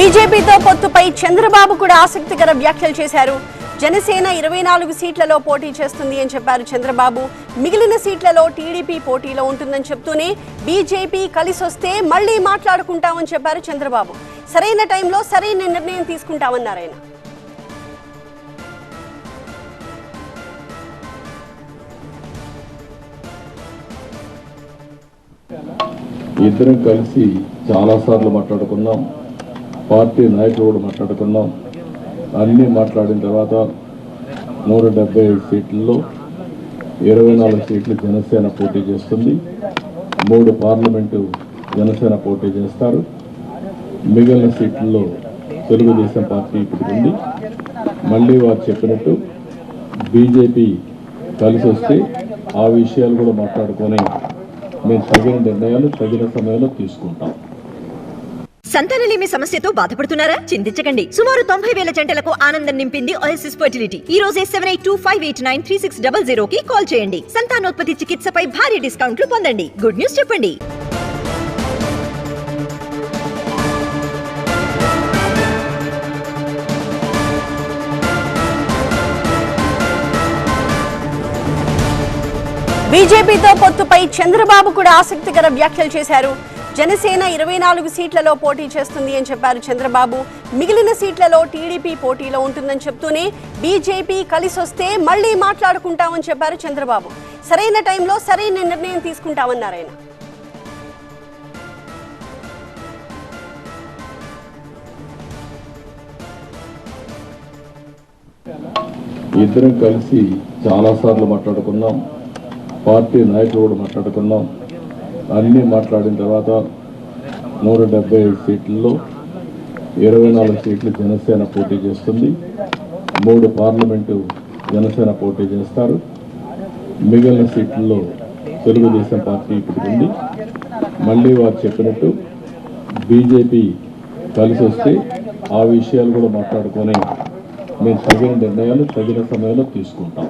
బీజేపీతో పొత్తుపై చంద్రబాబు కూడా ఆసక్తికర వ్యాఖ్యలు చేశారు. జనసేన ఇరవై నాలుగు సీట్లలో పోటీ చేస్తుంది అని చెప్పారు చంద్రబాబు. మిగిలిన సీట్లలో టీడీపీ పోటీలో ఉంటుందని చెప్తూనే బీజేపీ కలిసి వస్తే మళ్ళీ మాట్లాడుకుంటామని చెప్పారు చంద్రబాబు. సరైన టైంలో సరైన నిర్ణయం తీసుకుంటామన్నారు ఆయన. ఇద్దరం కలిసి చాలాసార్లు మాట్లాడుకున్నాం. పార్టీ నాయకులు కూడా మాట్లాడుకున్నాం. అన్నీ మాట్లాడిన తర్వాత నూట డెబ్బై ఐదు సీట్లలో ఇరవై నాలుగు సీట్లు జనసేన పోటీ చేస్తుంది. మూడు పార్లమెంటు జనసేన పోటీ చేస్తారు. మిగిలిన సీట్లలో తెలుగుదేశం పార్టీ ఇప్పుడు ఉంది. మళ్ళీ వారు చెప్పినట్టు బీజేపీ కలిసి వస్తే ఆ విషయాలు కూడా మాట్లాడుకొని మేము తగిన నిర్ణయాలు తగిన సమయంలో తీసుకుంటాం. సంతానలేమి సమస్యతో బాధపడుతున్నారా? చింతించకండి. సుమారు తొంభై వేల జంటలకు ఆనందం నింపింది ఓఎస్ఎస్ ఫర్టిలిటీ ఈ రోజే seven eight two five eight nine three six double zero కి కాల్ చేయండి. సంతానోత్పత్తి చికిత్సపై భారీ డిస్కౌంట్లు పొందండి. గుడ్ న్యూస్ చెప్పండి. బీజేపీతో పొత్తుపై చంద్రబాబు కూడా ఆసక్తికర వ్యాఖ్యలు చేశారు. జనసేన ఇరవై నాలుగు సీట్లలో పోటీ చేస్తుంది అని చెప్పారు చంద్రబాబు. మిగిలిన సీట్లలో టీడీపీ పోటీలో ఉంటుందని చెప్తూనే బీజేపీ కలిసి వస్తే మళ్ళీ మాట్లాడుకుంటామని చెప్పారు చంద్రబాబు. సరైన టైంలో సరైన నిర్ణయం తీసుకుంటామన్నారు ఆయన. ఇద్దరం కలిసి చాలాసార్లు మాట్లాడుకున్నాం. పార్టీ నాయకులు కూడా మాట్లాడుకున్నాం. అన్నీ మాట్లాడిన తర్వాత నూట డెబ్బై ఐదు సీట్లలో ఇరవై నాలుగు సీట్లు జనసేన పోటీ చేస్తుంది. మూడు పార్లమెంటు జనసేన పోటీ చేస్తారు. మిగిలిన సీట్లలో తెలుగుదేశం పార్టీ ఇప్పుడు ఉంది. మళ్ళీ వారు చెప్పినట్టు బీజేపీ కలిసి వస్తే ఆ విషయాలు కూడా మాట్లాడుకొని మేము తగిన నిర్ణయాలు తగిన సమయంలో తీసుకుంటాం.